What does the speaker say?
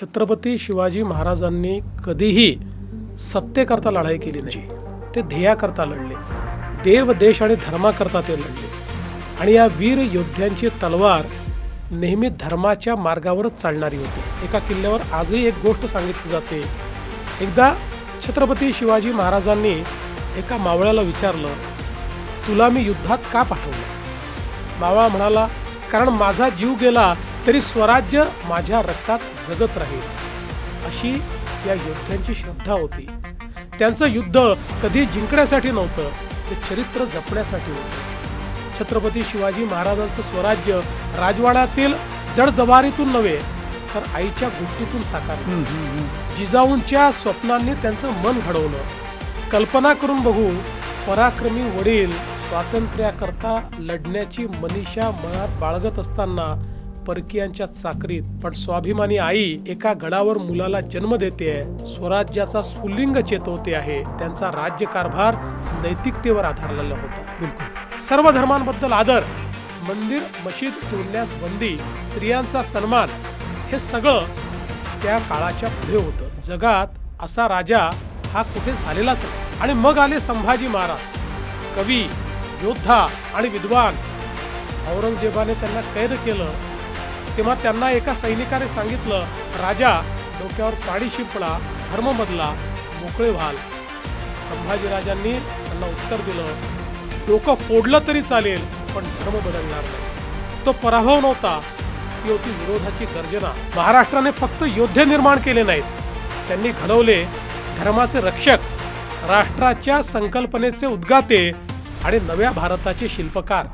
छत्रपती शिवाजी महाराजांनी कधीही सत्तेकरता लढाई केली नाही. ते ध्येयाकरता लढले. देव देश आणि धर्माकरता ते लढले. आणि या वीर योद्ध्यांची तलवार नेहमी धर्माच्या मार्गावरच चालणारी होती. एका किल्ल्यावर आजही एक गोष्ट सांगितली जाते. एकदा छत्रपती शिवाजी महाराजांनी एका मावळ्याला विचारलं तुला मी युद्धात का पाठवलं? मावळा म्हणाला कारण माझा जीव गेला तरी स्वराज्य माझ्या रक्तात जगत राहील. अशी या योद्ध्यांची श्रद्धा होती. त्यांचं युद्ध कधी जिंकण्यासाठी नव्हतं ते चरित्र जपण्यासाठी होतं. छत्रपती शिवाजी महाराजांचं स्वराज्य राजवाड्यातील जडजबारीतून नव्हे तर आईच्या गोष्टीतून साकारलं. जिजाऊंच्या स्वप्नांनी त्यांचं मन घडवलं. कल्पना करून बघू पराक्रमी वडील स्वातंत्र्याकरता लढण्याची मनीषा मनात बाळगत असताना परकीयांच्या चाकरीत पण स्वाभिमानी आई एका गडावर मुलाला जन्म देते. स्वराज्याचा स्फुल्लिंग चेतवते आहे. त्यांचा राज्यकारभार नैतिकतेवर आधारलेला होता. बिलकुल. सर्व धर्मांबद्दल आदर. मंदिर मशीद तोडण्यास बंदी स्त्रियांचा सन्मान हे सगळं त्या काळाच्या पुढे होतं. जगात असा राजा हा कुठे झालेलाच नाही. आणि मग आले संभाजी महाराज. कवी योद्धा आणि विद्वान. औरंगजेबाने त्यांना कैद केलं. तेव्हा त्यांना एका सैनिकाने सांगितलं राजा डोक्यावर पाणी शिंपडा धर्म बदला मोकळे व्हाल. संभाजीराजांनी त्यांना उत्तर दिलं डोकं फोडलं तरी चालेल पण धर्म बदलणार नाही. तो पराभव नव्हता. ती होती विरोधाची गर्जना. महाराष्ट्राने फक्त योद्धे निर्माण केले नाहीत. त्यांनी घडवले धर्माचे रक्षक राष्ट्राच्या संकल्पनेचे उद्गाते आणि नव्या भारताचे शिल्पकार.